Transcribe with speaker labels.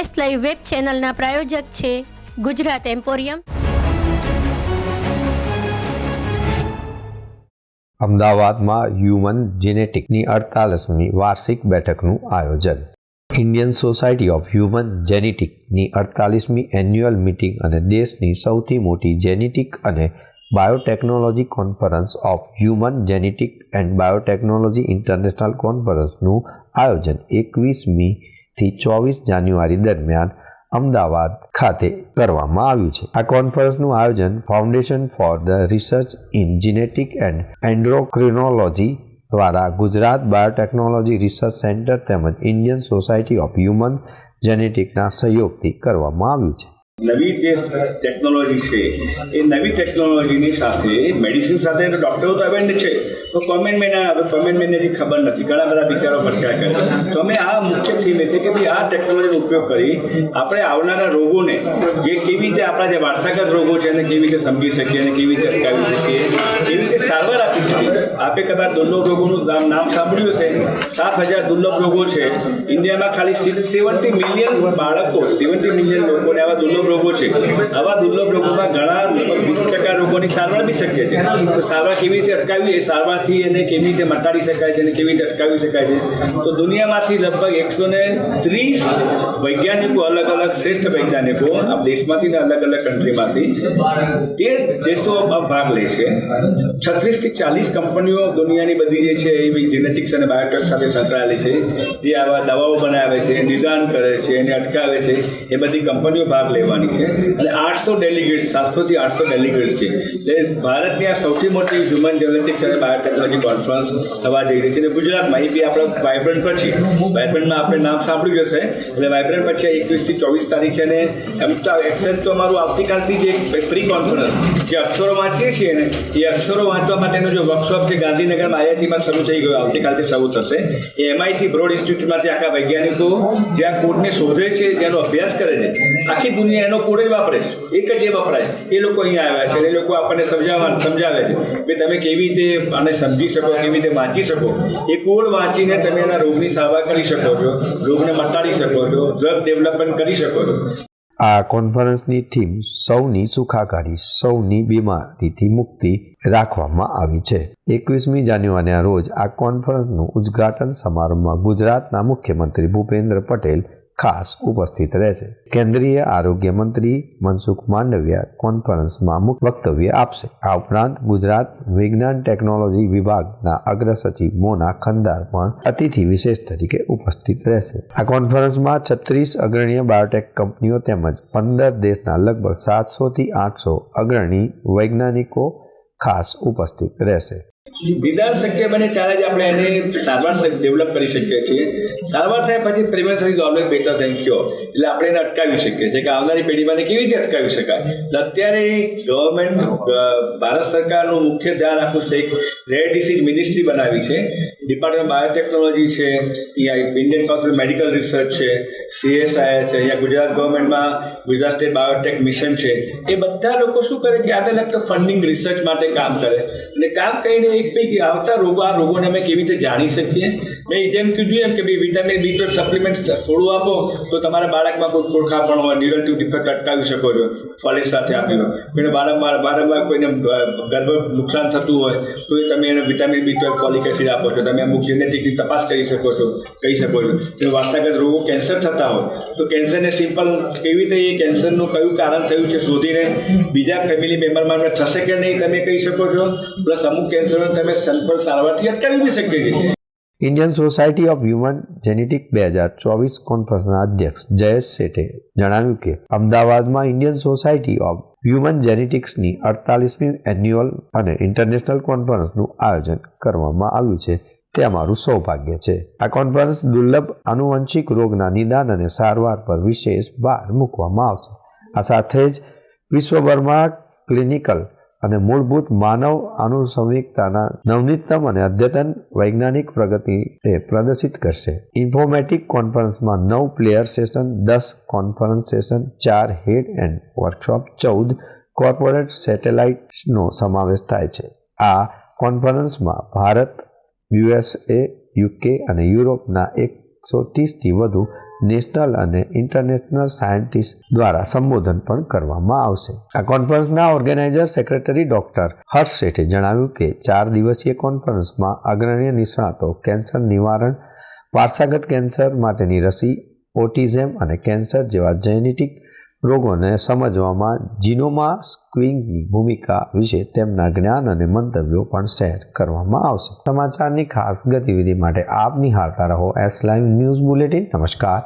Speaker 1: S live web ચેનલના પ્રાયોજક છે ગુજરાત એમ્પોરિયમ.
Speaker 2: અમદાવાદમાં હ્યુમન જેનેટિકની અડતાલીસમી વાર્ષિક બેઠકનું આયોજન. ઇન્ડિયન સોસાયટી ઓફ હ્યુમન જેનેટિકની અડતાલીસમી એન્યુઅલ મિટિંગ અને દેશની સૌથી મોટી જેનેટિક અને biotechnology conference of human genetic and biotechnology international કોન્ફરન્સનું આયોજન એકવીસમી થી ચોવીસ જાન્યુઆરી દરમિયાન અમદાવાદ ખાતે કરવામાં આવ્યું છે. આ કોન્ફરન્સનું આયોજન foundation for the research in genetic and endocrinology દ્વારા ગુજરાત બાયોટેકનોલોજી રિસર્ચ સેન્ટર તેમજ ઇન્ડિયન સોસાયટી ઓફ હ્યુમન જેનેટિકના સહયોગથી કરવામાં આવ્યું છે.
Speaker 3: નવી જે ટેકનોલોજી છે, એ નવી ટેકનોલોજીની સાથે મેડિસિન સાથે તો ડૉક્ટરો તો અવેન્ડ છે. તો કોમેન્ટ મેન હવે કોમેન્ટ મેનને ખબર નથી. ઘણા બધા બિચારો ભટકા કરે. તો અમે આ મુખ્ય થીમ છે કે ભાઈ આ ટેકનોલોજીનો ઉપયોગ કરી આપણે આવનારા રોગોને જે કેવી રીતે આપણા જે વારસાગત રોગો છે એને કેવી રીતે સમજી શકીએ અને કેવી રીતે અટકાવી શકીએ, કેવી રીતે સારવાર આપી શકીએ. આપે કદાચ દુર્લભ રોગોનું નામ નામ સાંભળ્યું હશે. સાત હજાર દુર્લભ રોગો છે. ઇન્ડિયામાં ખાલી સેવન્ટી મિલિયન બાળકો સેવન્ટી મિલિયન લોકોને આવા દુર્લભ રોગો છે. આવા દુર્લભ રોગોમાં ઘણા લગભગ વીસ ટકા રોગોની સારવાર બી શક્ય છે. તો સારવાર કેવી રીતે અટકાવી એ સારવારથી એને કેવી રીતે મટાડી શકાય છે અને કેવી રીતે અટકાવી શકાય છે? તો દુનિયામાંથી લગભગ એકસો ને ત્રીસ વૈજ્ઞાનિકો અલગ અલગ શ્રેષ્ઠ વૈજ્ઞાનિકો આ દેશમાંથી ને અલગ અલગ કન્ટ્રીમાંથી તેર દેશોમાં ભાગ લે છે. છત્રીસથી ચાલીસ કંપનીઓ દુનિયાની બધી જે છે એવી જેનેટિક્સ અને બાયોટેક સાથે સંકળાયેલી છે. જે આવા દવાઓ બનાવે છે, નિદાન કરે છે, એને અટકાવે છે. એ બધી કંપનીઓ ભાગ લેવાની છે. અને આઠસો ડેલિગેટ સાતસોથી આઠસો ડેલિગેટ્સ છે. એટલે ભારતની આ સૌથી મોટી હ્યુમન જેનેટિક્સ અને બાયોટેકનોલોજી કોન્ફરન્સ થવા જઈ રહી છે. અને ગુજરાતમાં એ બી આપણે વાઇબ્રન્ટ પછી વાઇબ્રન્ટમાં આપણે નામ સાંભળ્યું જશે એટલે વાઇબ્રન્ટ પછી એકવીસથી ચોવીસ તારીખે. અને એમ તો એક્સેસ તો અમારું આવતીકાલથી જે એક પ્રી કોન્ફરન્સ જે અક્ષરો વાંચીએ છીએ ને, એ અક્ષરો વાંચવા માટેનો જે વર્કશોપ છે ગાંધીનગરમાં આઈઆઈટીમાં શરૂ થઈ ગયો. આવતીકાલથી શરૂ થશે. એ એમઆઈટી બ્રોડ ઇન્સ્ટિટ્યૂટમાંથી આખા વૈજ્ઞાનિકો જે આ કોડને શોધે છે, જેનો અભ્યાસ કરે છે, આખી દુનિયા એનો કોડ જ વાપરે છે. એક જ એ વપરાય એ લોકો અહીંયા આવ્યા છે એ લોકો આપણને સમજાવવા સમજાવે છે કે તમે કેવી રીતે આને સમજી શકો, કેવી રીતે વાંચી શકો. એ કોડ વાંચીને તમે એના રોગની સારવાર કરી શકો છો, રોગને મટાડી શકો છો ડ્રગ ડેવલપમેન્ટ કરી શકો છો.
Speaker 2: આ કોન્ફરન્સની થીમ સૌની સુખાકારી, સૌની બીમારીથી મુક્તિ રાખવામાં આવી છે. એકવીસમી જાન્યુઆરીના રોજ આ કોન્ફરન્સનું ઉદ્ઘાટન સમારંભમાં ગુજરાતના મુખ્યમંત્રી ભૂપેન્દ્ર પટેલ ખાસ ઉપસ્થિત રહેશે. કેન્દ્રીય આરોગ્ય મંત્રી મનસુખ માંડવિયા કોન્ફરન્સમાં મુખ્ય વક્તવ્ય આપશે. આ ઉપરાંત ગુજરાત વિજ્ઞાન ટેકનોલોજી વિભાગના અગ્ર સચિવ મોના ખંદાર પણ અતિથિ વિશેષ તરીકે ઉપસ્થિત રહેશે. આ કોન્ફરન્સમાં છત્રીસ અગ્રણીય બાયોટેક કંપનીઓ તેમજ પંદર દેશના લગભગ સાતસોથી આઠસો અગ્રણી વૈજ્ઞાનિકો ખાસ ઉપસ્થિત રહેશે.
Speaker 3: નિદાન શક્ય બને ત્યારે જ આપણે એને સારવાર ડેવલપ કરી શકીએ છીએ. સારવાર થયા પછી prevention is always better than cure એટલે આપણે એને અટકાવી શકીએ છીએ કે આવનારી પેઢીમાં કેવી રીતે અટકાવી શકાય? એટલે અત્યારે ગવર્મેન્ટ ભારત સરકારનું મુખ્ય ધ્યાન રાખવું છે રેર ડિસીઝ મિનિસ્ટ્રી બનાવી છે. ડિપાર્ટમેન્ટ બાયોટેકનોલોજી છે અહીંયા ઇન્ડિયન કાઉન્સિલ મેડિકલ રિસર્ચ છે સીએસઆઈ છે, અહીંયા ગુજરાત ગવર્મેન્ટમાં ગુજરાત સ્ટેટ બાયોટેક મિશન છે. એ બધા લોકો શું કરે કે આને લગતા ફંડિંગ રિસર્ચ માટે કામ કરે. અને કામ કરીને એક પૈકી આવતા રોગો, આ રોગોને અમે કેવી રીતે જાણી શકીએ? મેં જેમ કીધું એમ કે ભાઈ વિટામિન બી ટ્વેલ્વ સપ્લિમેન્ટ થોડું આપો, તો તમારા બાળકમાં કોઈ ખોડખાપણ હોય ન્યુરલ ડિફેક્ટ અટકાવી શકો છો કોલેજ સાથે હોય કોઈને વારંવાર વારંવાર કોઈને ગર્ભ નુકસાન થતું હોય, તો તમે એને vitamin B twelve folic acid આપો છો, તમે અમુક જેનેટિકની તપાસ કરી શકો છો, કહી શકો છો. જો વારસાગત રોગો કેન્સર થતા હોય, તો કેન્સરને સિમ્પલ કેવી રીતે એ કેન્સરનું કયું કારણ થયું છે શોધીને બીજા ફેમિલી મેમ્બરમાં થશે કે નહીં તમે કહી શકો છો. પ્લસ અમુક કેન્સરને તમે સંપર્ક સારવારથી અટકાવી બી શકીએ છીએ.
Speaker 2: Indian society of human genetic બે હજાર ચોવીસ કોન્ફરન્સના અધ્યક્ષ જયેશ શેઠે જણાવ્યું કે, અમદાવાદમાં ઇન્ડિયન સોસાયટી ઓફ હ્યુમન જેનેટિક્સની અડતાલીસમી એન્યુઅલ અને ઇન્ટરનેશનલ કોન્ફરન્સનું આયોજન કરવામાં આવ્યું છે. તે અમારું સૌભાગ્ય છે. આ કોન્ફરન્સ દુર્લભ, આનુવંશિક રોગના નિદાન અને સારવાર પર વિશેષ ભાર મૂકવામાં આવશે. આ સાથે જ વિશ્વભરમાં ક્લિનિકલ અને મૂળભૂત માનવ આનુષંગિકતાના નવનીતમ અને અદ્યતન વૈજ્ઞાનિક પ્રગતિને પ્રદર્શિત કરશે. ઇન્ફોમેટિક કોન્ફરન્સમાં નવ પ્લેયર સેશન દસ કોન્ફરન્સ સેશન ચાર હેડ એન્ડ વર્કશોપ ચૌદ કોર્પોરેટ સેટેલાઇટ્સનો સમાવેશ થાય છે. આ કોન્ફરન્સમાં ભારત યુએસએ, યુકે અને યુરોપના એકસો ત્રીસથી વધુ નેશનલ અને ઇન્ટરનેશનલ સાયન્ટિસ્ટ દ્વારા સંબોધન પણ કરવામાં આવશે. આ કોન્ફરન્સના ઓર્ગેનાઇઝર સેક્રેટરી ડોક્ટર હર્ષ શેઠે જણાવ્યું કે ચાર દિવસીય કોન્ફરન્સમાં અગ્રણીય નિષ્ણાતો કેન્સર નિવારણ વારસાગત કેન્સર માટેની રસી, ઓટિઝમ અને કેન્સર જેવા જેનેટિક રોગોને સમજવામાં જીનોમા સ્ક્વિંગની ભૂમિકા વિશે તેમના જ્ઞાન અને મંતવ્યો પણ શેર કરવામાં આવશે. સમાચારની ખાસ ગતિવિધિ માટે આપ નિહાળતા રહો એસ લાઈવ ન્યૂઝ બુલેટિન નમસ્કાર.